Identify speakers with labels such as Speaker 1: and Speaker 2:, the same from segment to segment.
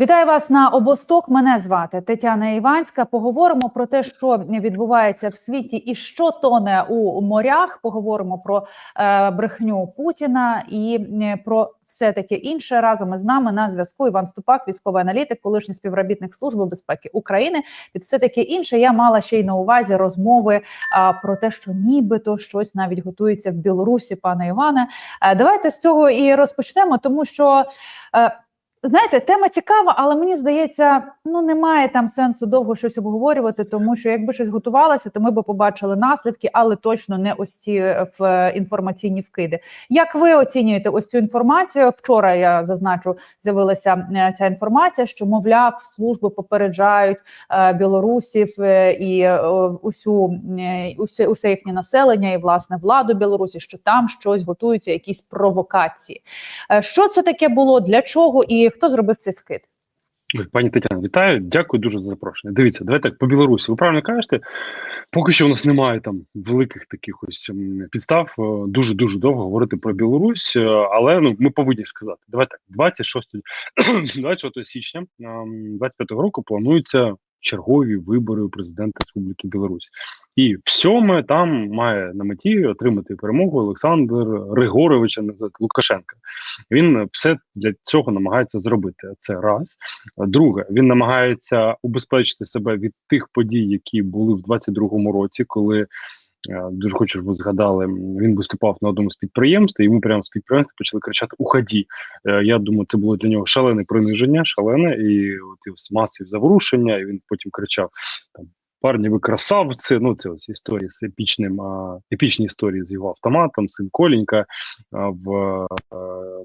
Speaker 1: Вітаю вас на обосток. Мене звати Тетяна Іванська. Поговоримо про те, що відбувається в світі і що тоне у морях. Поговоримо про е, брехню Путіна і е, про все таке інше. Разом із нами на зв'язку Іван Ступак, військовий аналітик, колишній співробітник служби безпеки України. Під все таке інше я мала ще й на увазі розмови а, про те, що нібито щось навіть готується в Білорусі, пане Іване. Е, давайте з цього і розпочнемо, тому що. Е, Знаєте, тема цікава, але мені здається, ну немає там сенсу довго щось обговорювати, тому що якби щось готувалося, то ми б побачили наслідки, але точно не ось ці е, в е, інформаційні вкиди. Як ви оцінюєте ось цю інформацію? Вчора я зазначу, з'явилася е, ця інформація, що мовляв, служби попереджають е, білорусів е, і е, усю е, усе, усе їхнє населення, і власне владу Білорусі, що там щось готуються, якісь провокації. Е, Що це таке було? Для чого і хто зробив цей вкид?
Speaker 2: Пані Тетяна, вітаю, дякую дуже за запрошення. Дивіться, давайте так по Білорусі. Ви правильно кажете, поки що у нас немає там великих таких ось підстав дуже дуже довго говорити про Білорусь, е, але ну ми повинні сказати. Давайте так, 26, 26 січня ем, 25 року плануються чергові вибори президента Республіки Білорусь. І всьоме там має на меті отримати перемогу Олександр Григоровича Лукашенка. Він все для цього намагається зробити. Це раз. Друге, він намагається убезпечити себе від тих подій, які були в 22-му році, коли. Е, Дуже хочу, щоб ви згадали, він виступав на одному з підприємств, і йому прямо з підприємства почали кричати Уході. Е, Я думаю, це було для нього шалене приниження, шалене, і от і масові заворушення, і він потім кричав там. Парні, ви красавці. Ну, це ось історії з епічним, епічні історії з його автоматом, син Колінька в а,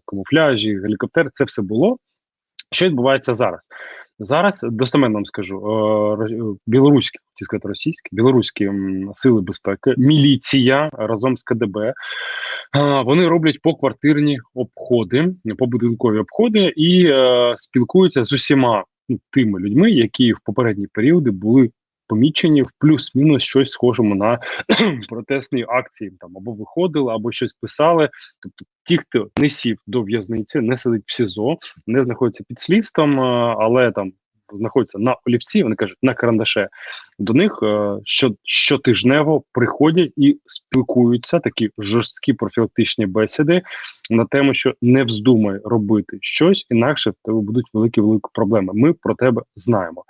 Speaker 2: камуфляжі, гелікоптер. Це все було. Що відбувається зараз? Зараз достеменно вам скажу: е, ро- білоруські, ті сказати російські, білоруські сили безпеки, міліція разом з КДБ. Вони роблять поквартирні обходи, побудинкові обходи і е, спілкуються з усіма тими людьми, які в попередні періоди були помічені в плюс-мінус щось схожому на протестні акції. Там або виходили, або щось писали. Тобто, ті, хто не сів до в'язниці, не сидить в СІЗО, не знаходиться під слідством, е, але там знаходяться на олівці, вони кажуть на карандаше. До них е, що, щотижнево приходять і спілкуються такі жорсткі профілактичні бесіди на тему, що не вздумай робити щось, інакше в тебе будуть великі великі проблеми. Ми про тебе знаємо.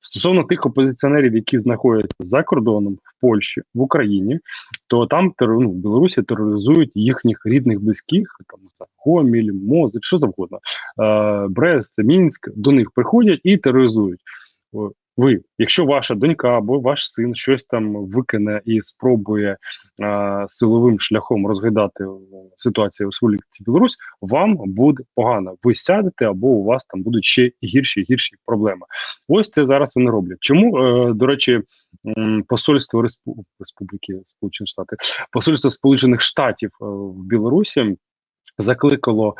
Speaker 2: Стосовно тих опозиціонерів, які знаходяться за кордоном в Польщі, в Україні, то там ну, в Білорусі тероризують їхніх рідних близьких, там Гоміль, Мозир, що завгодно, е, Брест, Мінськ, до них приходять і тероризують. Ви, якщо ваша донька або ваш син щось там викине і спробує е, силовим шляхом розглядати е, ситуацію у Республіці Білорусь, вам буде погано. Ви сядете, або у вас там будуть ще гірші гірші проблеми. Ось це зараз вони роблять. Чому е, до речі, посольство Респу- Республіки Сполучені Штати, посольство Сполучених Штатів е, в Білорусі закликало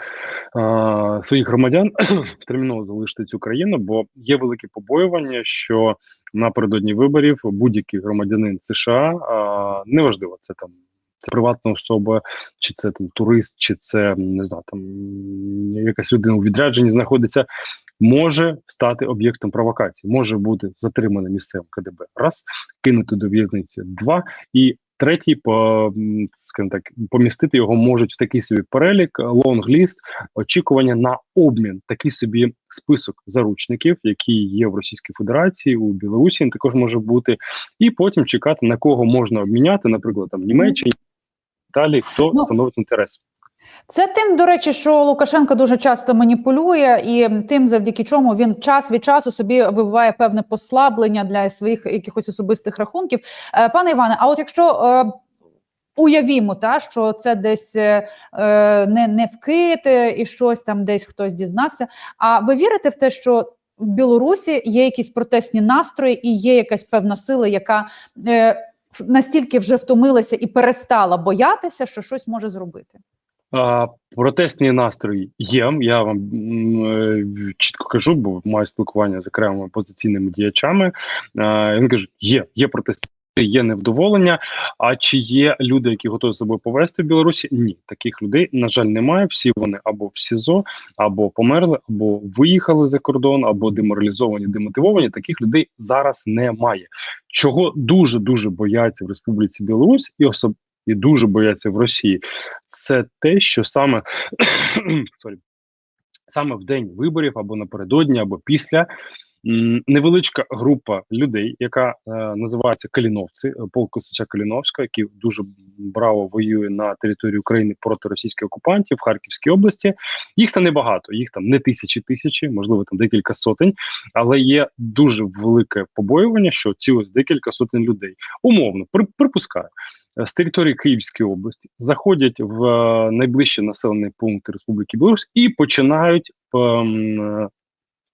Speaker 2: е, своїх громадян терміново залишити цю країну, бо є велике побоювання, що напередодні виборів будь-який громадянин США, е, неважливо, це там. Це приватна особа, чи це там турист, чи це не знаю, там якась людина у відрядженні знаходиться, може стати об'єктом провокації, може бути затриманий місцевим КДБ. Раз кинути до в'язниці два і третій, по скажімо так, помістити його можуть в такий собі перелік, лонг-ліст, очікування на обмін, такий собі список заручників, які є в Російській Федерації, у Білорусі він також може бути, і потім чекати на кого можна обміняти, наприклад, там Німеччині. Далі хто
Speaker 1: Ну,
Speaker 2: становить інтерес.
Speaker 1: Це тим, до речі, що Лукашенко дуже часто маніпулює, і тим, завдяки чому він час від часу собі вибиває певне послаблення для своїх якихось особистих рахунків. Е, Пане Іване, а от якщо е, уявімо, та що це десь е, е, не, не вкити і щось там десь хтось дізнався. А ви вірите в те, що в Білорусі є якісь протестні настрої і є якась певна сила, яка е, настільки вже втомилася і перестала боятися, що щось може зробити?
Speaker 2: А, протестні настрої є. Я вам е, чітко кажу, бо маю спілкування з окремими опозиційними діячами. А, вони кажуть, є, є протестні є невдоволення. А чи є люди, які готові себе повести в Білорусі? Ні, таких людей на жаль немає. Всі вони або в СІЗО, або померли, або виїхали за кордон, або деморалізовані, демотивовані. Таких людей зараз немає. Чого дуже дуже бояться в Республіці Білорусь і особ і дуже бояться в Росії. Це те, що саме саме в день виборів або напередодні, або після невеличка група людей, яка е, називається Каліновці, е, полк Костича Каліновська, який дуже браво воює на території України проти російських окупантів в Харківській області. Їх там небагато, їх там не тисячі тисячі, можливо, там декілька сотень, але є дуже велике побоювання, що ці ось декілька сотень людей умовно при, припускаю. е, З території Київської області заходять в найближчі населені пункти Республіки Білорусь і починають ем,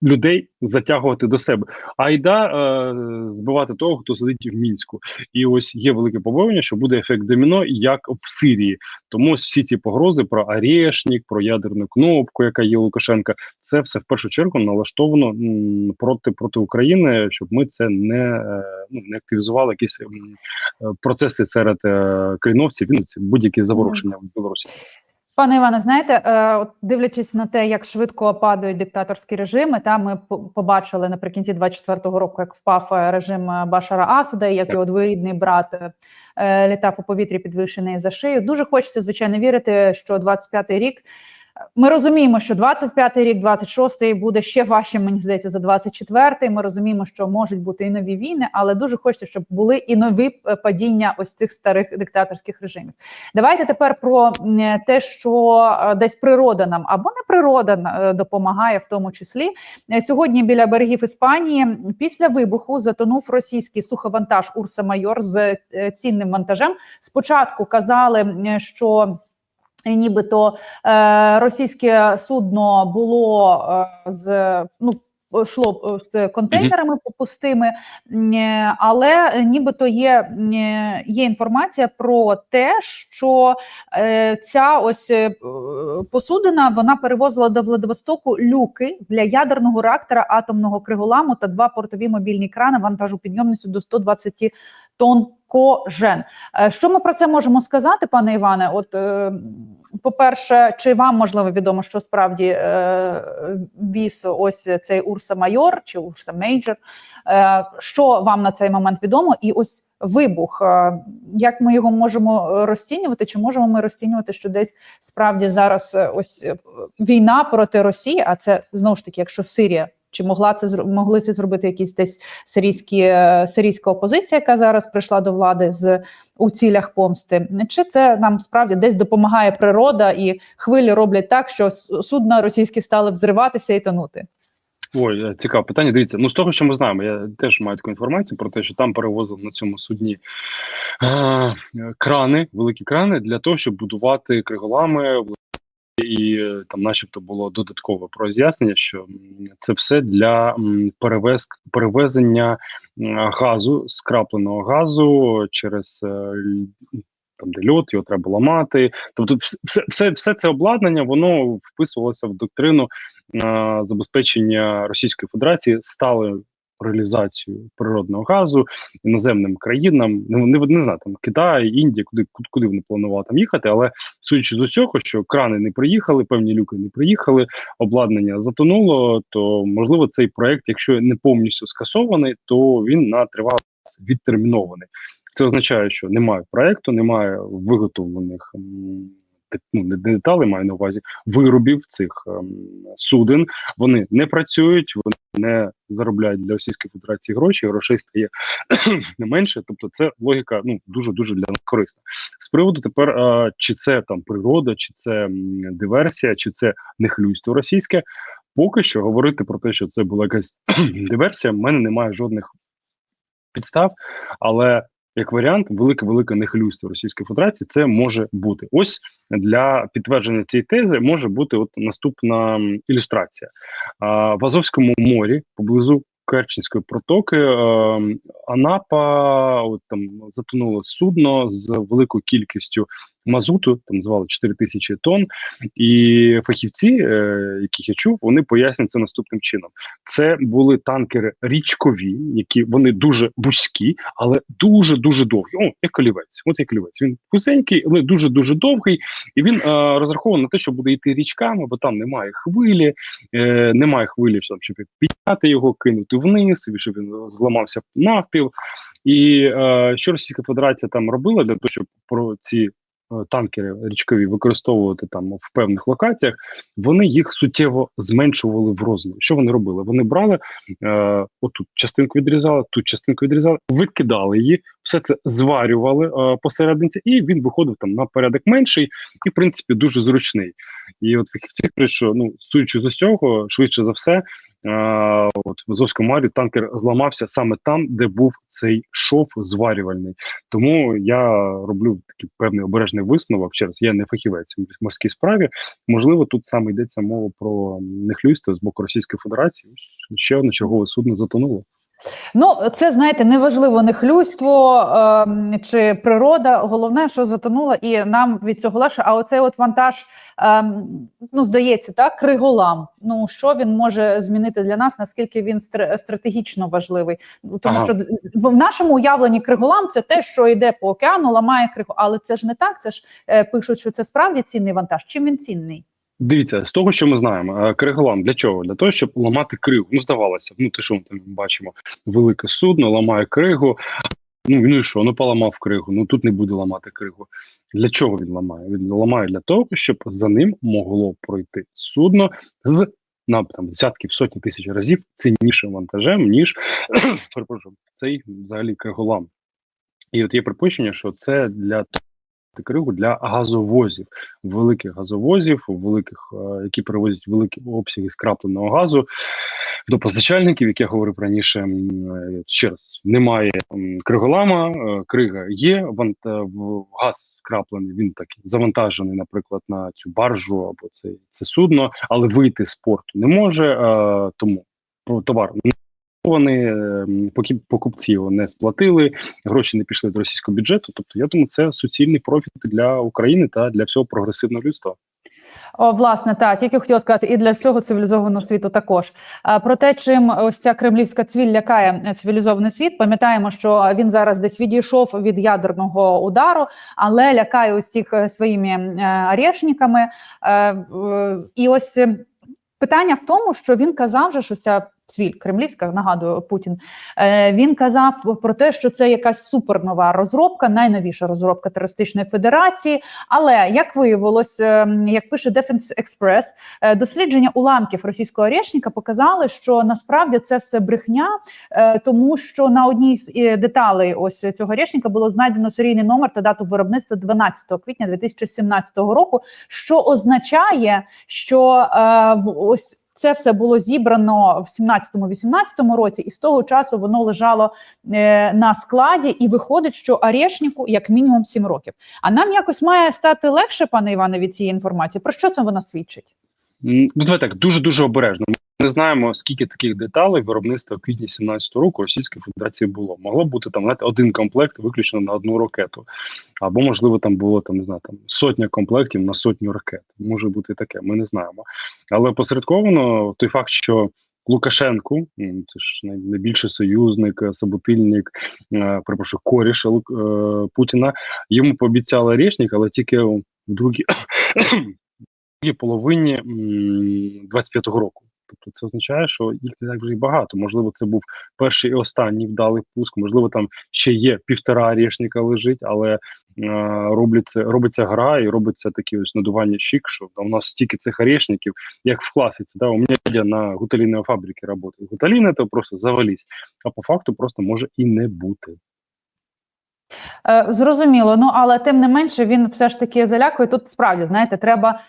Speaker 2: людей затягувати до себе. Айда е, збивати того, хто сидить в мінську. І ось є велике побоювання, що буде ефект доміно, як в Сирії. Тому всі ці погрози про Арешнік, про ядерну кнопку, яка є у Лукашенка, це все в першу чергу налаштовано м, проти проти України, щоб ми це не, е, ну, не активізували якісь м, е, процеси серед е, криновців, ну, це будь-які заворушення в Білорусі.
Speaker 1: Пане Іване, знаєте, е, от дивлячись на те, як швидко падають диктаторські режими, та ми побачили наприкінці 24-го року, як впав е, режим е, Башара Асада, як його двоюрідний брат літав у повітрі підвищений за шию. Дуже хочеться, звичайно, вірити, що 25-й рік. Ми розуміємо, що 25-й рік, 26-й буде ще важчим, мені здається, за 24-й. Ми розуміємо, що можуть бути і нові війни, але дуже хочеться, щоб були і нові е, падіння ось цих старих диктаторських режимів. Давайте тепер про те, що е, десь природа нам або не природа е, допомагає, в тому числі сьогодні біля берегів Іспанії після вибуху затонув російський суховантаж Урса Майор з цінним вантажем. Спочатку казали, що Нібито е, російське судно було е, з ну йшло е, з контейнерами пустими, м, е, але нібито є, е, є інформація про те, що ця ось посудина вона перевозила до Владивостоку люки для ядерного реактора атомного криголаму та два портові мобільні крани вантажу підйомністю до 120 тонн кожен. Що ми про це можемо сказати, пане Іване? От, по-перше, чи вам можливо відомо, що справді е, ось цей Урса Майор чи Урса Мейджор? Е, що вам на цей момент відомо? І ось вибух. Е, як ми його можемо розцінювати? Чи можемо ми розцінювати, що десь справді зараз е, ось війна проти Росії? А це знову ж таки, якщо Сирія. Чи могла це могли це зробити якісь десь сирійські е, сирійська опозиція, яка зараз прийшла до влади з у цілях помсти? Чи це нам справді десь допомагає природа і хвилі роблять так, що судна російські стали взриватися і тонути?
Speaker 2: Ой, е, цікаве питання. Дивіться, ну з того, що ми знаємо, я теж маю таку інформацію про те, що там перевозили на цьому судні е, крани, великі крани для того, щоб будувати криголами. І е, там, начебто, було додаткове роз'яснення, що це все для перевез, перевезення газу, скрапленого газу через е, там, де льот, його треба ламати. Тобто, все, все, все це обладнання воно вписувалося в доктрину е, забезпечення Російської Федерації сталою реалізацією природного газу іноземним країнам. Ну не, не знаю, там Китай, Індія, куди куди- вони планували там їхати, але судячи з усього, що крани не приїхали, певні люки не приїхали, обладнання затонуло. То можливо цей проект, якщо не повністю скасований, то він на тривалий відтермінований. Це означає, що немає проекту, немає виготовлених ну, не деталей, маю на увазі виробів цих ем, суден. Вони не працюють, вони не заробляють для Російської Федерації гроші, грошей стає не менше. Тобто, це логіка ну дуже дуже для нас корисна. З приводу тепер, е, чи це там природа, чи це диверсія, чи це нехлюйство російське. Поки що говорити про те, що це була якась диверсія, в мене немає жодних підстав, але як варіант, велике велике нехлюйство Російської Федерації це може бути. Ось для підтвердження цієї тези може бути от наступна ілюстрація. А, в Азовському морі поблизу Керченської протоки е, Анапа от там затонуло судно з великою кількістю мазуту, там звали 4 тисячі тонн. І фахівці, е, яких я чув, вони пояснюють це наступним чином: це були танкери річкові, які вони дуже вузькі, але дуже дуже довгі. О, як олівець. От як олівець. Він вузенький, але дуже дуже довгий. І він е, розрахований на те, що буде йти річками, бо там немає хвилі, е, немає хвилі, щоб підняти його, кинути вниз, щоб він зламався навпіл. І е, що Російська Федерація там робила для того, щоб про ці танкери річкові використовувати там в певних локаціях, вони їх суттєво зменшували в розмірі. Що вони робили? Вони брали е, отут частинку відрізали, тут частинку відрізали, викидали її, все це зварювали е, посерединці, і він виходив там на порядок менший і, в принципі, дуже зручний. І от фахівці кажуть, що ну судячи з усього, швидше за все, е, от в Азовському морі танкер зламався саме там, де був цей шов зварювальний. Тому я роблю такий певний обережний висновок. Ще раз, я не фахівець в морській справі. Можливо, тут саме йдеться мова про нехлюйство з боку Російської Федерації. Ще одне чергове судно затонуло.
Speaker 1: Ну, це знаєте, неважливо нехлюйство е, чи природа. Головне, що затонуло, і нам від цього легше. А оцей от вантаж, е, ну здається, так криголам. Ну що він може змінити для нас? Наскільки він стр- стратегічно важливий? Тому
Speaker 2: Ага.
Speaker 1: що в в нашому уявленні криголам це те, що йде по океану, ламає кригу. Але це ж не так. Це ж е, пишуть, що це справді цінний вантаж. Чим він цінний?
Speaker 2: Дивіться, з того, що ми знаємо, е, криголам для чого? Для того, щоб ламати кригу. Ну, здавалося, ну те, що ми там бачимо, велике судно ламає кригу. Ну ну і що? Ну поламав кригу. Ну тут не буде ламати кригу. Для чого він ламає? Він ламає для того, щоб за ним могло пройти судно з на там десятків сотні тисяч разів ціннішим вантажем, ніж перепрошую, цей взагалі криголам. І от є припущення, що це для кригу для газовозів, великих газовозів, великих, е, які перевозять великі обсяги скрапленого газу до постачальників, як я говорив раніше. е, Ще раз немає криголама, е, крига є. газ скраплений. Він так завантажений, наприклад, на цю баржу або це, це судно, але вийти з порту не може. Тому товар вони ем, поки не сплатили, гроші не пішли до російського бюджету. Тобто, я думаю, це суцільний профіт для України та для всього прогресивного людства.
Speaker 1: О, власне, так, тільки хотіла сказати, і для всього цивілізованого світу також. А, про те, чим ось ця кремлівська цвіль лякає е, цивілізований світ, пам'ятаємо, що він зараз десь відійшов від ядерного удару, але лякає усіх е, своїми орешниками. Е, і ось питання в тому, що він казав, же, що ця цвіль кремлівська, нагадую Путін. Е, він казав про те, що це якась супернова розробка, найновіша розробка терористичної федерації. Але як виявилось, е, як пише Defense Express, е, дослідження уламків російського орешника показали, що насправді це все брехня, е, тому що на одній з деталей ось цього орешника було знайдено серійний номер та дату виробництва 12 квітня 2017 року, що означає, що ось. Це все було зібрано в 17-18 році, і з того часу воно лежало е, на складі, і виходить, що Орешнику як мінімум 7 років. А нам якось має стати легше, пане Іване, від цієї інформації. Про що це вона свідчить?
Speaker 2: Ну, давай так, дуже дуже обережно. Не знаємо, скільки таких деталей виробництва квітні 17 року Російської Федерації було. Могло бути там знаєте, один комплект виключно на одну ракету, або можливо там було там не знаю, там сотня комплектів на сотню ракет. Може бути таке. Ми не знаємо. Але посередковано той факт, що Лукашенку, це ж най- найбільший союзник, е, собутильник, е, перепрошую, коріш е, Путіна. Йому пообіцяли річник, але тільки в другій половині м, 25-го року. Тобто це означає, що їх не так вже й багато. Можливо, це був перший і останній вдалий пуск. Можливо, там ще є півтора рішника лежить, але е, робиться, робиться гра і робиться такі ось надування щік, що у нас стільки цих орешників, як в класиці, да, у мене дядя на гуталіновій фабриці працює. Гуталіна то просто завались, а по факту просто може і не бути.
Speaker 1: Е, зрозуміло, ну але тим не менше він все ж таки залякує. Тут справді знаєте, треба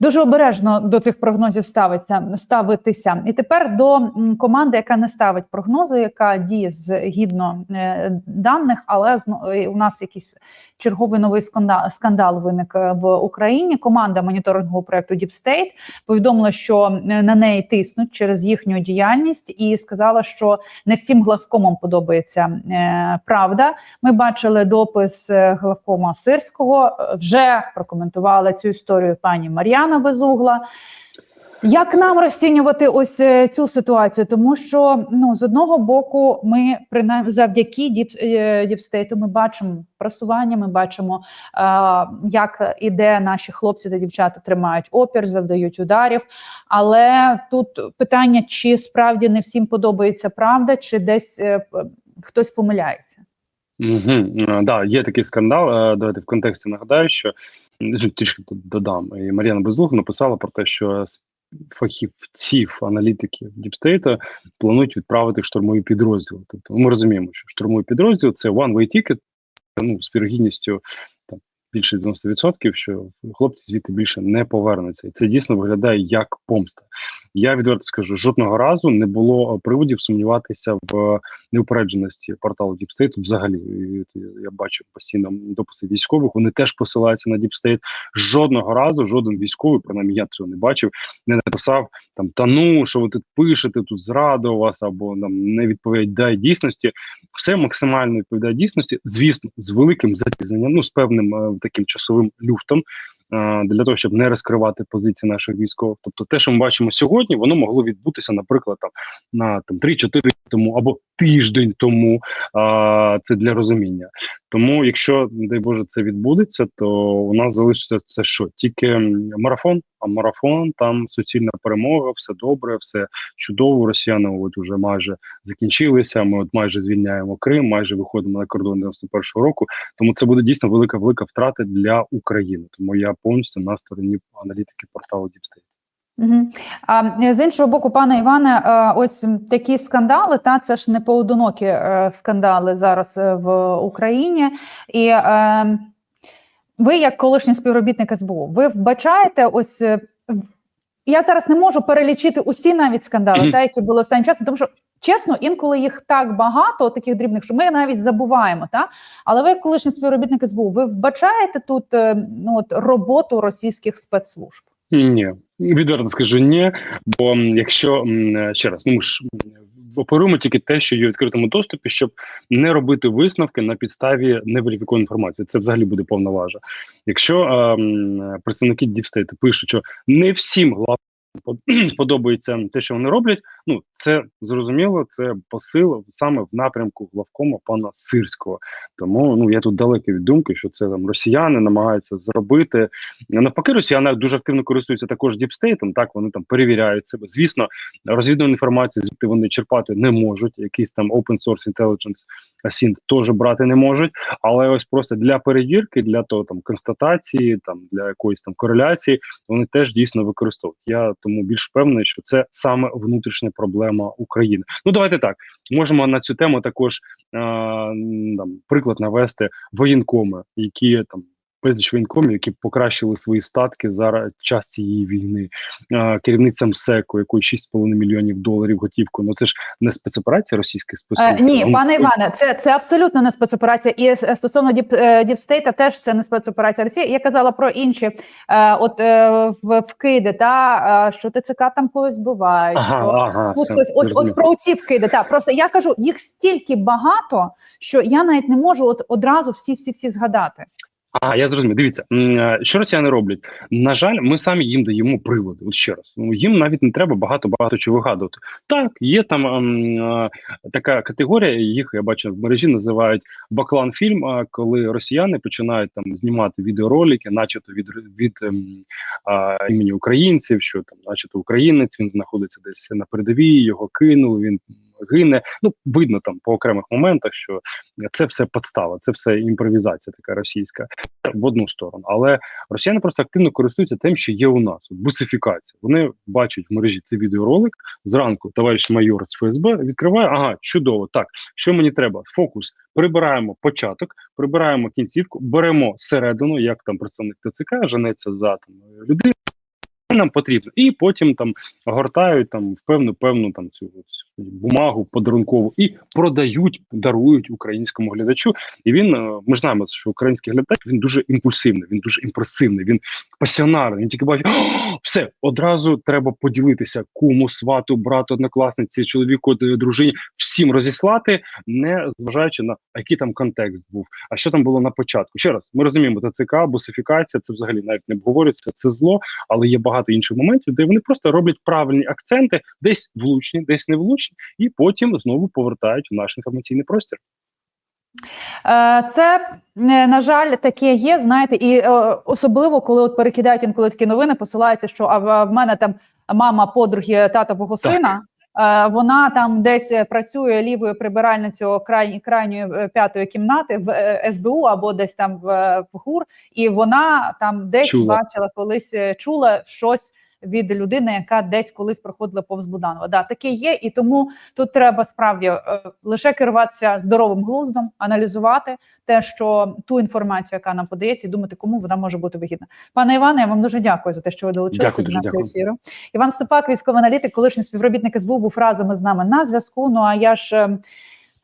Speaker 1: Дуже обережно до цих прогнозів ставиться ставитися. І тепер до команди, яка не ставить прогнози, яка діє згідно е, даних, але е, у нас якийсь черговий новий скандал, скандал виник е, в Україні. Команда моніторингового проекту Deep State повідомила, що е, на неї тиснуть через їхню діяльність, і сказала, що не всім главкомам подобається правда. Ми бачили допис главкома Сирського. Вже прокоментувала цю історію пані Мар'яна Безугла. Як нам розцінювати ось е, цю ситуацію? Тому що ну з одного боку, ми принаймні завдяки діп, е, діпстейту ми бачимо просування, ми бачимо, е, як іде наші хлопці та дівчата тримають опір, завдають ударів. Але тут питання: чи справді не всім подобається правда, чи десь е, хтось помиляється?
Speaker 2: Угу. Да, є такий скандал. Давайте в контексті нагадаю, що трішки додам. І Мар'яна Безлух написала про те, що фахівців, аналітиків Діпстейта планують відправити штурмові підрозділи. Тобто ми розуміємо, що штурмовий підрозділ це one-way ticket, ну, з вірогідністю там більше 90%, що хлопці звідти більше не повернуться. І це дійсно виглядає як помста. Я відверто скажу, жодного разу не було приводів сумніватися в неупередженості порталу Діпстейту взагалі. Я бачу постійно дописи військових, вони теж посилаються на Діпстейт. Жодного разу жоден військовий, принаймні я цього не бачив, не написав там та ну, що ви тут пишете, тут зрада у вас або там не відповідає дійсності. Все максимально відповідає дійсності, звісно, з великим запізненням, ну з певним е, таким часовим люфтом. Е, Для того щоб не розкривати позиції наших військових, тобто те, що ми бачимо сьогодні, воно могло відбутися, наприклад, там на там 3-4 тому або тиждень тому. А, це для розуміння. Тому, якщо не дай Боже це відбудеться, то у нас залишиться це що? Тільки марафон. А марафон там суцільна перемога, все добре, все чудово. Росіяни от уже майже закінчилися. Ми от майже звільняємо Крим, майже виходимо на кордон 91-го року. Тому це буде дійсно велика велика втрата для України. Тому я повністю на стороні аналітики порталу Діпстейт.
Speaker 1: Угу. А е, з іншого боку, пане Іване, е, ось такі скандали, та це ж не поодинокі е, скандали зараз в Україні. І е, ви, як колишній співробітник СБУ, ви вбачаєте ось. Я зараз не можу перелічити усі навіть скандали,
Speaker 2: Мгм.
Speaker 1: та, які були останнім часом, тому що чесно, інколи їх так багато, таких дрібних, що ми навіть забуваємо. Та? Але ви, як колишній співробітник СБУ, ви вбачаєте тут ну, от, роботу російських спецслужб?
Speaker 2: Ні, відверто скажу ні. Бо якщо ще раз, ну ми ж оперуємо тільки те, що є в відкритому доступі, щоб не робити висновки на підставі неверифікованої інформації. Це взагалі буде повна важа. Якщо е, представники Діпстейту пишуть, що не всім глав под- подобається те, що вони роблять. Ну це зрозуміло, це посил саме в напрямку главкома пана Сирського. Тому ну я тут далекий від думки, що це там росіяни намагаються зробити. Навпаки, росіяни дуже активно користуються також діпстейтом. Так вони там перевіряють себе. Звісно, розвідувану інформацію звідти вони черпати не можуть. Якийсь там open source intelligence асінт теж брати не можуть. Але ось просто для перевірки, для того там констатації, там для якоїсь там кореляції, вони теж дійсно використовують. Я тому більш впевнений, що це саме внутрішня проблема України. Ну давайте так можемо на цю тему також е, там приклад навести воєнкоми, які там. Безліч воєнкомів, які покращили свої статки за час цієї війни, е, керівницям СЕКу, якої 6,5 мільйонів доларів готівку. Ну це ж не спецоперація російських спецслужб.
Speaker 1: Е, ні,
Speaker 2: Ну,
Speaker 1: пане Іване, це, це абсолютно не спецоперація. І стосовно діп, е, діпстейта, теж це не спецоперація Росії. Я казала про інші, е, от е, в, вкиди, та е, що ТЦК там когось вбивають.
Speaker 2: Ага,
Speaker 1: що
Speaker 2: ага,
Speaker 1: Ну,
Speaker 2: все,
Speaker 1: ось, ось, ось про ці вкиди. Та просто я кажу, їх стільки багато, що я навіть не можу от одразу всі всі всі згадати.
Speaker 2: А, я зрозумів. Дивіться, е, що росіяни роблять. На жаль, ми самі їм даємо приводи. От ще раз, ну їм навіть не треба багато багато чого вигадувати. Так, є там ем, е, така категорія. Їх я бачу в мережі називають баклан фільм. е, коли росіяни починають там знімати відеоролики, начебто від від ем, е, імені українців, що там, начебто, українець він знаходиться десь на передовій, його кинули. Він гине. Ну видно там по окремих моментах, що це все подстава, це все імпровізація, така російська в одну сторону. Але росіяни просто активно користуються тим, що є у нас бусифікація. Вони бачать в мережі цей відеоролик зранку. Товариш майор з ФСБ відкриває. Ага, чудово. Так, що мені треба? Фокус. Прибираємо початок, прибираємо кінцівку, беремо середину, як там представник ТЦК женеться за там людину. Нам потрібно. І потім там гортають там в певну певну там цю бумагу подарункову і продають, дарують українському глядачу. І він е, ми знаємо, що український глядач він дуже імпульсивний, він дуже імпресивний, він пасіонарний. Він тільки бачить, все одразу треба поділитися куму, свату, брату, однокласниці, чоловіку, дружині, всім розіслати, не зважаючи на який там контекст був, а що там було на початку. Ще раз, ми розуміємо, ТЦК, бусифікація, це взагалі навіть не обговорюється, це зло, але є багато інших моментів, де вони просто роблять правильні акценти, десь влучні, десь не влучні, і потім знову повертають в наш інформаційний простір.
Speaker 1: Е, Це е, на жаль таке є. Знаєте, і е, особливо коли от перекидають інколи такі новини, посилаються, що а в- мене там мама подруги татового сина. Вона там десь працює лівою прибиральницею край, крайньої п'ятої кімнати в СБУ або десь там в, в ГУР, і вона там десь
Speaker 2: Чула.
Speaker 1: бачила колись чула щось від людини, яка десь колись проходила повз Буданова. Да, таке є, і тому тут треба справді е, лише керуватися здоровим глуздом, аналізувати те, що ту інформацію, яка нам подається, і думати, кому вона може бути вигідна. Пане Іване, я вам дуже дякую за те, що ви долучилися до нашого ефіру. Іван Степак, військовий аналітик, колишній співробітник СБУ, був разом із нами на зв'язку. Ну а я ж. е,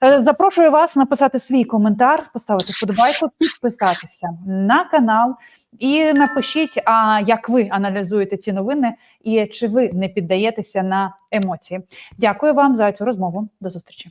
Speaker 1: е, Запрошую вас написати свій коментар, поставити вподобайку, підписатися на канал і напишіть, а як ви аналізуєте ці новини, і чи ви не піддаєтеся на емоції. Дякую вам за цю розмову. До зустрічі.